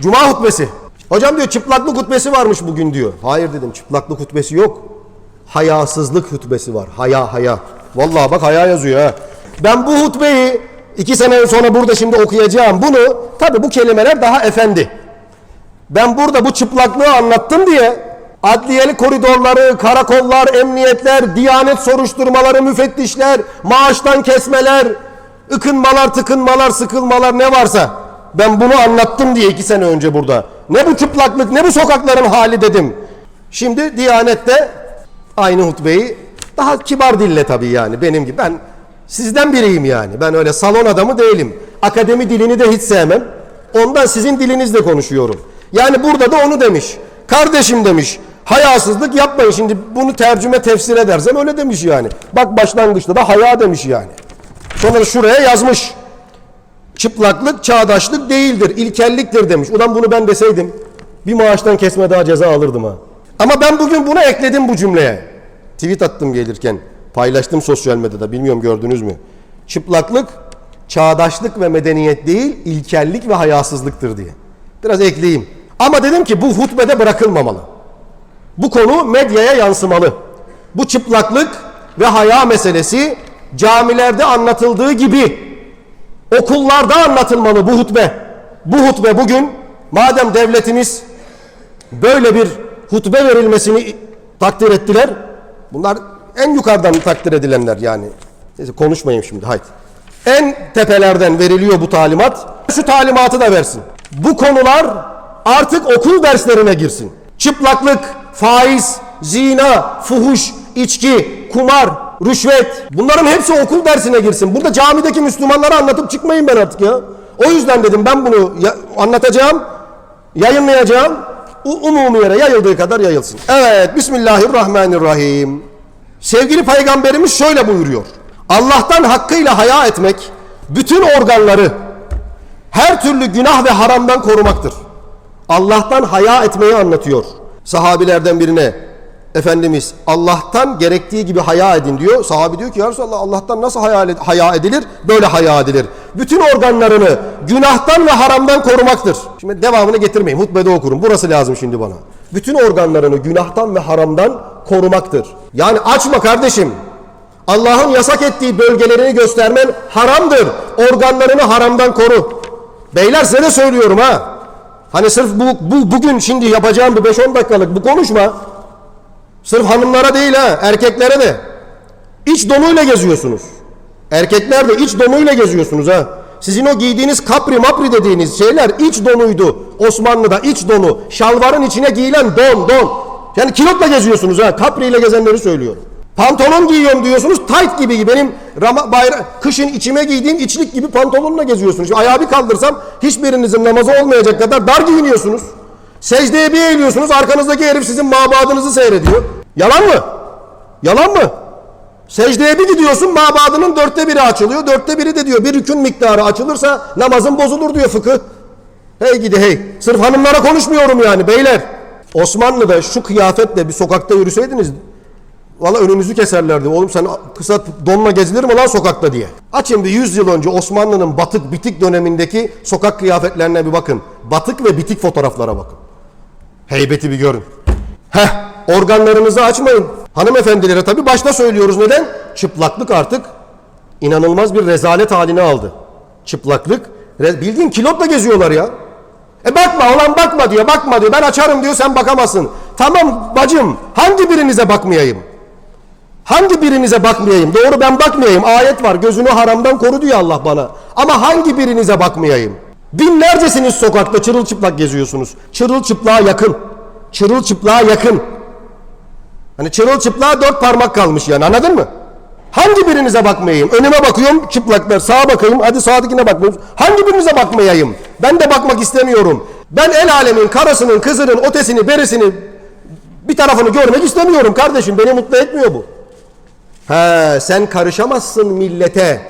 Cuma hutbesi. Hocam diyor çıplaklık hutbesi varmış bugün diyor. Hayır dedim çıplaklık hutbesi yok. Hayasızlık hutbesi var. Haya haya. Vallahi bak haya yazıyor ha. Ben bu hutbeyi iki sene sonra burada şimdi okuyacağım. Bunu tabi bu kelimeler daha efendi. Ben burada bu çıplaklığı anlattım diye adliyeli koridorları, karakollar, emniyetler, diyanet soruşturmaları, müfettişler, maaştan kesmeler, ıkınmalar, tıkınmalar, sıkılmalar ne varsa ben bunu anlattım diye iki sene önce burada. Ne bu çıplaklık, ne bu sokakların hali dedim. Şimdi Diyanet'te aynı hutbeyi daha kibar dille tabii yani benim gibi. Ben sizden biriyim yani. Ben öyle salon adamı değilim. Akademi dilini de hiç sevmem. Ondan sizin dilinizle konuşuyorum. Yani burada da onu demiş. Kardeşim demiş. Hayasızlık yapmayın. Şimdi bunu tercüme tefsir edersem öyle demiş yani. Bak başlangıçta da haya demiş yani. Sonra şuraya yazmış. Çıplaklık çağdaşlık değildir, ilkelliktir demiş. Ulan bunu ben deseydim bir maaştan kesme daha ceza alırdım ha. Ama ben bugün bunu ekledim bu cümleye. Tweet attım gelirken. Paylaştım sosyal medyada. Bilmiyorum gördünüz mü? Çıplaklık çağdaşlık ve medeniyet değil, ilkellik ve hayasızlıktır diye. Biraz ekleyeyim. Ama dedim ki bu hutbede bırakılmamalı. Bu konu medyaya yansımalı. Bu çıplaklık ve haya meselesi camilerde anlatıldığı gibi okullarda anlatılmalı bu hutbe. Bu hutbe bugün madem devletimiz böyle bir hutbe verilmesini takdir ettiler. Bunlar en yukarıdan takdir edilenler yani. Neyse konuşmayayım şimdi haydi. En tepelerden veriliyor bu talimat. Şu talimatı da versin. Bu konular artık okul derslerine girsin. Çıplaklık, faiz, zina, fuhuş, içki, kumar, rüşvet bunların hepsi okul dersine girsin. Burada camideki Müslümanlara anlatıp çıkmayın ben artık ya. O yüzden dedim ben bunu ya- anlatacağım, yayınlayacağım. U- umumi yere yayıldığı kadar yayılsın. Evet, Bismillahirrahmanirrahim. Sevgili peygamberimiz şöyle buyuruyor. Allah'tan hakkıyla haya etmek bütün organları her türlü günah ve haramdan korumaktır. Allah'tan haya etmeyi anlatıyor. Sahabilerden birine Efendimiz Allah'tan gerektiği gibi haya edin diyor. Sahabi diyor ki ya Resulallah Allah'tan nasıl haya, edilir? Böyle haya edilir. Bütün organlarını günahtan ve haramdan korumaktır. Şimdi devamını getirmeyin. Hutbede okurum. Burası lazım şimdi bana. Bütün organlarını günahtan ve haramdan korumaktır. Yani açma kardeşim. Allah'ın yasak ettiği bölgelerini göstermen haramdır. Organlarını haramdan koru. Beyler size de söylüyorum ha. Hani sırf bu, bu bugün şimdi yapacağım bu 5-10 dakikalık bu konuşma. Sırf hanımlara değil ha, erkeklere de. İç donuyla geziyorsunuz. Erkekler de iç donuyla geziyorsunuz ha. Sizin o giydiğiniz kapri mapri dediğiniz şeyler iç donuydu. Osmanlı'da iç donu. Şalvarın içine giyilen don, don. Yani kilotla geziyorsunuz ha. Kapri ile gezenleri söylüyorum. Pantolon giyiyorum diyorsunuz. Tight gibi benim Rama, bayra, kışın içime giydiğim içlik gibi pantolonla geziyorsunuz. Şimdi ayağı bir kaldırsam hiçbirinizin namazı olmayacak kadar dar giyiniyorsunuz. Secdeye bir eğiliyorsunuz. Arkanızdaki herif sizin mabadınızı seyrediyor. Yalan mı? Yalan mı? Secdeye bir gidiyorsun mabadının dörtte biri açılıyor. Dörtte biri de diyor bir rükün miktarı açılırsa namazın bozulur diyor fıkıh. Hey gidi hey. Sırf hanımlara konuşmuyorum yani beyler. Osmanlı'da şu kıyafetle bir sokakta yürüseydiniz Valla önünüzü keserlerdi. Oğlum sen kısa donla gezilir mi lan sokakta diye. Açın bir 100 yıl önce Osmanlı'nın batık bitik dönemindeki sokak kıyafetlerine bir bakın. Batık ve bitik fotoğraflara bakın. Heybeti bir görün. Heh organlarınızı açmayın. Hanımefendilere tabi başta söylüyoruz. Neden? Çıplaklık artık inanılmaz bir rezalet haline aldı. Çıplaklık. Bildiğin kilotla geziyorlar ya. E bakma ulan bakma diyor bakma diyor ben açarım diyor sen bakamazsın. Tamam bacım hangi birinize bakmayayım? Hangi birinize bakmayayım? Doğru ben bakmayayım. Ayet var. Gözünü haramdan koru diyor Allah bana. Ama hangi birinize bakmayayım? Binlercesiniz sokakta çırılçıplak geziyorsunuz. Çırılçıplığa yakın. Çırılçıplığa yakın. Hani çırılçıplığa dört parmak kalmış yani anladın mı? Hangi birinize bakmayayım? Önüme bakıyorum çıplaklar. Sağa bakayım. Hadi sağdakine bakmayayım. Hangi birinize bakmayayım? Ben de bakmak istemiyorum. Ben el alemin karısının, kızının, ötesini, berisini bir tarafını görmek istemiyorum kardeşim. Beni mutlu etmiyor bu. He, sen karışamazsın millete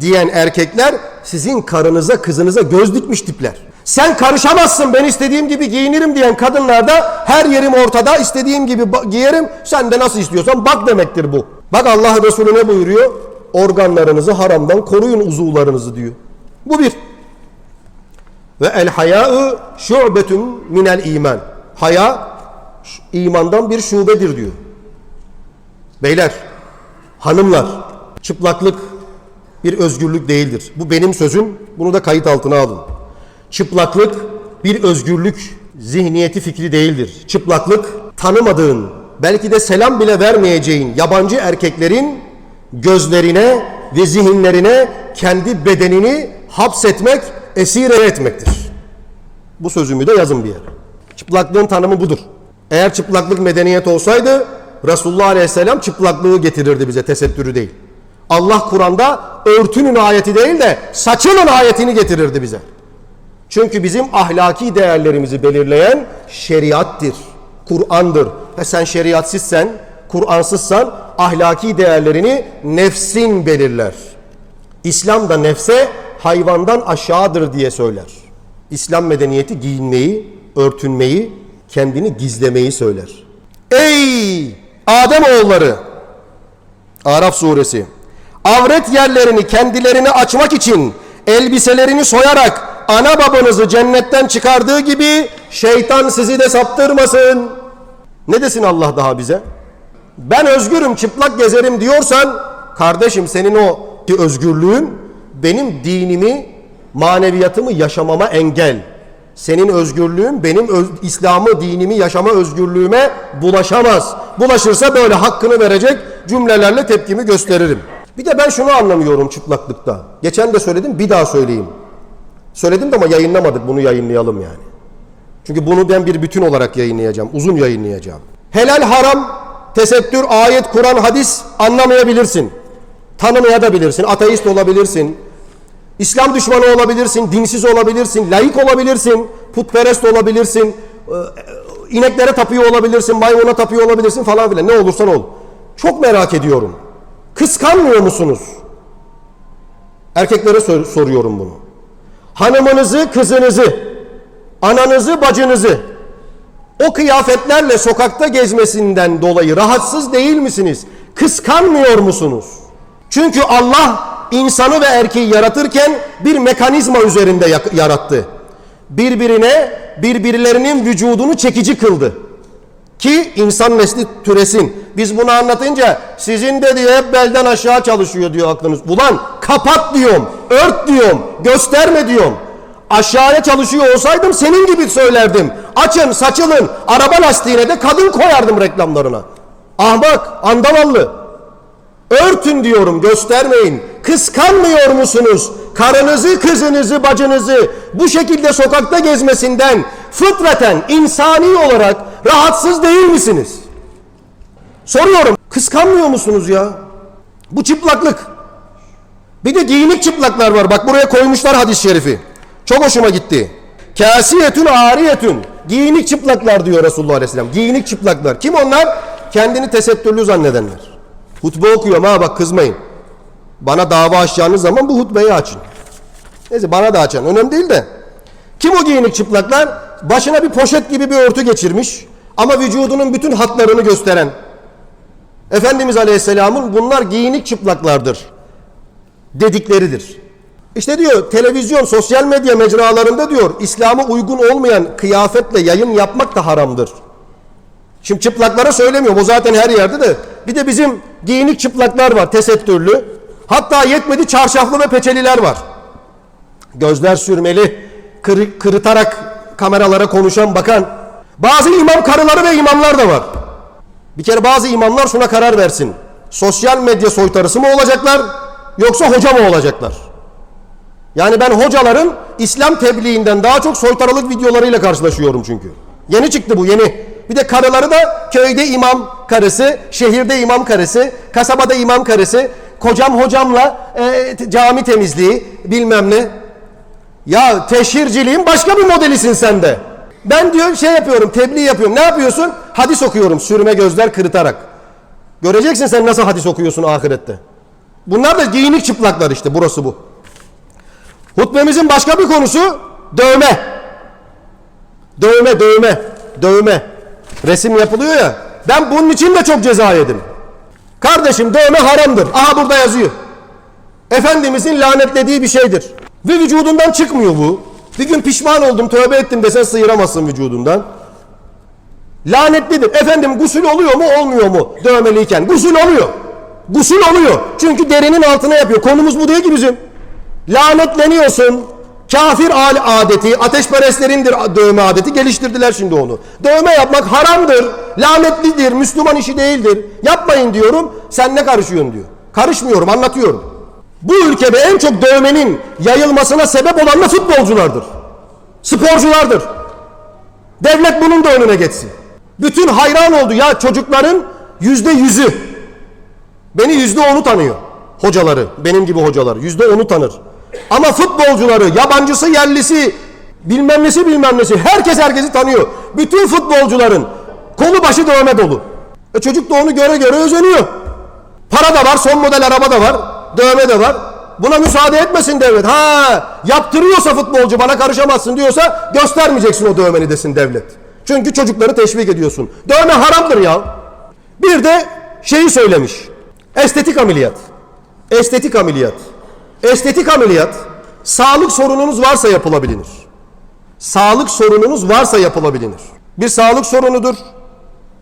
diyen erkekler sizin karınıza kızınıza göz dikmiş tipler. Sen karışamazsın ben istediğim gibi giyinirim diyen kadınlar da her yerim ortada istediğim gibi giyerim sen de nasıl istiyorsan bak demektir bu. Bak Allah Resulü ne buyuruyor? Organlarınızı haramdan koruyun uzuvlarınızı diyor. Bu bir. Ve el haya'u şu'betun minel iman. Haya imandan bir şubedir diyor. Beyler, hanımlar, çıplaklık bir özgürlük değildir. Bu benim sözüm. Bunu da kayıt altına alın. Çıplaklık bir özgürlük zihniyeti fikri değildir. Çıplaklık tanımadığın, belki de selam bile vermeyeceğin yabancı erkeklerin gözlerine ve zihinlerine kendi bedenini hapsetmek, esir etmektir. Bu sözümü de yazın bir yere. Çıplaklığın tanımı budur. Eğer çıplaklık medeniyet olsaydı Resulullah Aleyhisselam çıplaklığı getirirdi bize tesettürü değil. Allah Kur'an'da örtünün ayeti değil de saçının ayetini getirirdi bize. Çünkü bizim ahlaki değerlerimizi belirleyen şeriattir, Kur'an'dır. Ve sen şeriatsizsen, Kur'ansızsan ahlaki değerlerini nefsin belirler. İslam da nefse hayvandan aşağıdır diye söyler. İslam medeniyeti giyinmeyi, örtünmeyi, kendini gizlemeyi söyler. Ey Adem oğulları! Araf suresi. Avret yerlerini kendilerine açmak için elbiselerini soyarak ana babanızı cennetten çıkardığı gibi şeytan sizi de saptırmasın. Ne desin Allah daha bize? Ben özgürüm çıplak gezerim diyorsan kardeşim senin o özgürlüğün benim dinimi maneviyatımı yaşamama engel. Senin özgürlüğün benim öz- İslam'ı dinimi yaşama özgürlüğüme bulaşamaz. Bulaşırsa böyle hakkını verecek cümlelerle tepkimi gösteririm. Bir de ben şunu anlamıyorum çıplaklıkta. Geçen de söyledim bir daha söyleyeyim. Söyledim de ama yayınlamadık bunu yayınlayalım yani. Çünkü bunu ben bir bütün olarak yayınlayacağım. Uzun yayınlayacağım. Helal haram, tesettür, ayet, Kur'an, hadis anlamayabilirsin. Tanımayabilirsin. Ateist olabilirsin. İslam düşmanı olabilirsin. Dinsiz olabilirsin. Laik olabilirsin. Putperest olabilirsin. e, e, ineklere tapıyor olabilirsin. Maymuna tapıyor olabilirsin falan filan. Ne olursan ol. Çok merak ediyorum. Kıskanmıyor musunuz? Erkeklere sor- soruyorum bunu. Hanımınızı, kızınızı, ananızı, bacınızı o kıyafetlerle sokakta gezmesinden dolayı rahatsız değil misiniz? Kıskanmıyor musunuz? Çünkü Allah insanı ve erkeği yaratırken bir mekanizma üzerinde yarattı. Birbirine, birbirlerinin vücudunu çekici kıldı. Ki insan nesli türesin. Biz bunu anlatınca sizin de diyor hep belden aşağı çalışıyor diyor aklınız. Ulan kapat diyorum, ört diyorum, gösterme diyorum. Aşağıya çalışıyor olsaydım senin gibi söylerdim. Açın, saçılın, araba lastiğine de kadın koyardım reklamlarına. Ahmak, andavallı. Örtün diyorum, göstermeyin. Kıskanmıyor musunuz? Karınızı, kızınızı, bacınızı bu şekilde sokakta gezmesinden fıtraten, insani olarak rahatsız değil misiniz? Soruyorum, kıskanmıyor musunuz ya? Bu çıplaklık. Bir de giyinik çıplaklar var. Bak buraya koymuşlar hadis-i şerifi. Çok hoşuma gitti. Kasiyetün ariyetün. Giyinik çıplaklar diyor Resulullah Aleyhisselam. Giyinik çıplaklar. Kim onlar? Kendini tesettürlü zannedenler. Hutbe okuyorum ha bak kızmayın. Bana dava açacağınız zaman bu hutbeyi açın. Neyse bana da açın. Önemli değil de. Kim o giyinik çıplaklar? Başına bir poşet gibi bir örtü geçirmiş. Ama vücudunun bütün hatlarını gösteren. Efendimiz Aleyhisselam'ın bunlar giyinik çıplaklardır dedikleridir. İşte diyor televizyon, sosyal medya mecralarında diyor İslam'a uygun olmayan kıyafetle yayın yapmak da haramdır. Şimdi çıplaklara söylemiyorum o zaten her yerde de. Bir de bizim giyinik çıplaklar var tesettürlü. Hatta yetmedi çarşaflı ve peçeliler var. Gözler sürmeli, kırı- kırıtarak kameralara konuşan bakan. Bazı imam karıları ve imamlar da var. Bir kere bazı imamlar şuna karar versin. Sosyal medya soytarısı mı olacaklar yoksa hoca mı olacaklar? Yani ben hocaların İslam tebliğinden daha çok soytarılık videolarıyla karşılaşıyorum çünkü. Yeni çıktı bu yeni. Bir de karıları da köyde imam karısı, şehirde imam karısı, kasabada imam karısı, kocam hocamla e, cami temizliği bilmem ne. Ya teşhirciliğin başka bir modelisin sen de. Ben diyor şey yapıyorum, tebliğ yapıyorum. Ne yapıyorsun? Hadis okuyorum sürme gözler kırıtarak. Göreceksin sen nasıl hadis okuyorsun ahirette. Bunlar da giyinik çıplaklar işte burası bu. Hutbemizin başka bir konusu dövme. Dövme, dövme, dövme. Resim yapılıyor ya. Ben bunun için de çok ceza yedim. Kardeşim dövme haramdır. Aha burada yazıyor. Efendimizin lanetlediği bir şeydir. Ve vücudundan çıkmıyor bu. Bir gün pişman oldum, tövbe ettim desen sıyıramazsın vücudundan. Lanetlidir. Efendim gusül oluyor mu olmuyor mu dövmeliyken? Gusül oluyor. Gusül oluyor. Çünkü derinin altına yapıyor. Konumuz bu değil ki bizim. Lanetleniyorsun. Kafir al adeti, ateşperestlerindir dövme adeti. Geliştirdiler şimdi onu. Dövme yapmak haramdır, lanetlidir, Müslüman işi değildir. Yapmayın diyorum. Sen ne karışıyorsun diyor. Karışmıyorum, anlatıyorum. Bu ülkede en çok dövmenin yayılmasına sebep olan da futbolculardır. Sporculardır. Devlet bunun da önüne geçsin. Bütün hayran oldu ya çocukların yüzde yüzü. Beni yüzde onu tanıyor. Hocaları, benim gibi hocalar. Yüzde onu tanır. Ama futbolcuları, yabancısı, yerlisi, bilmem nesi bilmem nesi. Herkes herkesi tanıyor. Bütün futbolcuların kolu başı dövme dolu. E çocuk da onu göre göre özeniyor. Para da var, son model araba da var, dövme de var. Buna müsaade etmesin devlet. Ha, yaptırıyorsa futbolcu bana karışamazsın diyorsa göstermeyeceksin o dövmeni desin devlet. Çünkü çocukları teşvik ediyorsun. Dövme haramdır ya. Bir de şeyi söylemiş. Estetik ameliyat. Estetik ameliyat. Estetik ameliyat sağlık sorununuz varsa yapılabilir. Sağlık sorununuz varsa yapılabilir. Bir sağlık sorunudur.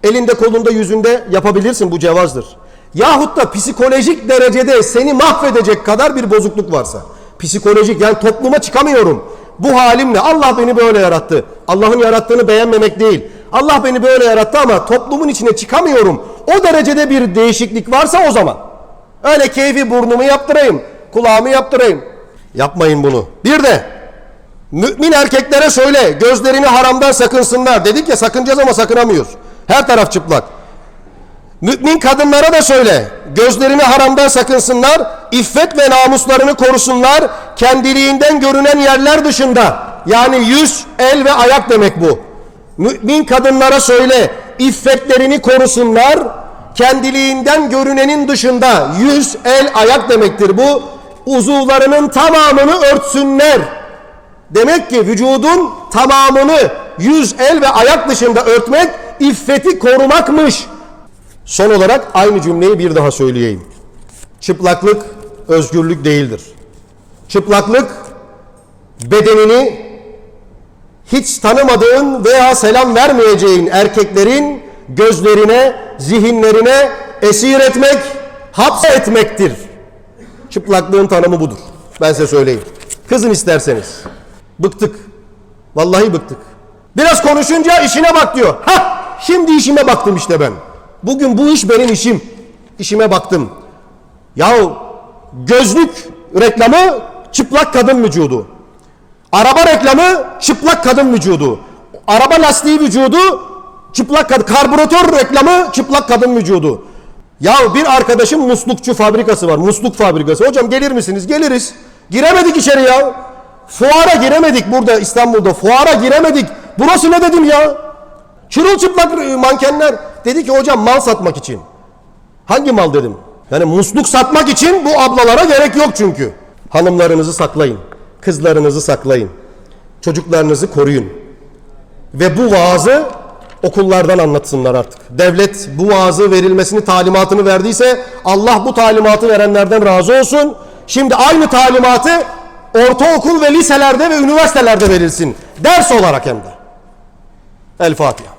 Elinde kolunda yüzünde yapabilirsin bu cevazdır. Yahut da psikolojik derecede seni mahvedecek kadar bir bozukluk varsa. Psikolojik yani topluma çıkamıyorum. Bu halimle Allah beni böyle yarattı. Allah'ın yarattığını beğenmemek değil. Allah beni böyle yarattı ama toplumun içine çıkamıyorum. O derecede bir değişiklik varsa o zaman. Öyle keyfi burnumu yaptırayım, kulağımı yaptırayım. Yapmayın bunu. Bir de mümin erkeklere söyle gözlerini haramdan sakınsınlar. Dedik ya sakınacağız ama sakınamıyoruz. Her taraf çıplak. Mümin kadınlara da söyle. Gözlerini haramdan sakınsınlar. iffet ve namuslarını korusunlar. Kendiliğinden görünen yerler dışında. Yani yüz, el ve ayak demek bu. Mümin kadınlara söyle. iffetlerini korusunlar. Kendiliğinden görünenin dışında. Yüz, el, ayak demektir bu. Uzuvlarının tamamını örtsünler. Demek ki vücudun tamamını yüz, el ve ayak dışında örtmek iffeti korumakmış. Son olarak aynı cümleyi bir daha söyleyeyim. Çıplaklık özgürlük değildir. Çıplaklık bedenini hiç tanımadığın veya selam vermeyeceğin erkeklerin gözlerine, zihinlerine esir etmek, hapsetmektir. Çıplaklığın tanımı budur. Ben size söyleyeyim. Kızın isterseniz. Bıktık. Vallahi bıktık. Biraz konuşunca işine bak diyor. Ha, şimdi işime baktım işte ben. Bugün bu iş benim işim. İşime baktım. Yahu gözlük reklamı çıplak kadın vücudu. Araba reklamı çıplak kadın vücudu. Araba lastiği vücudu çıplak kadın. Karbüratör reklamı çıplak kadın vücudu. Ya bir arkadaşım muslukçu fabrikası var. Musluk fabrikası. Hocam gelir misiniz? Geliriz. Giremedik içeri ya. Fuara giremedik burada İstanbul'da. Fuara giremedik. Burası ne dedim ya? Çırılçıplak mankenler. Dedi ki hocam mal satmak için. Hangi mal dedim. Yani musluk satmak için bu ablalara gerek yok çünkü. Hanımlarınızı saklayın. Kızlarınızı saklayın. Çocuklarınızı koruyun. Ve bu vaazı okullardan anlatsınlar artık. Devlet bu vaazı verilmesini talimatını verdiyse Allah bu talimatı verenlerden razı olsun. Şimdi aynı talimatı ortaokul ve liselerde ve üniversitelerde verilsin. Ders olarak hem de. El Fatiha.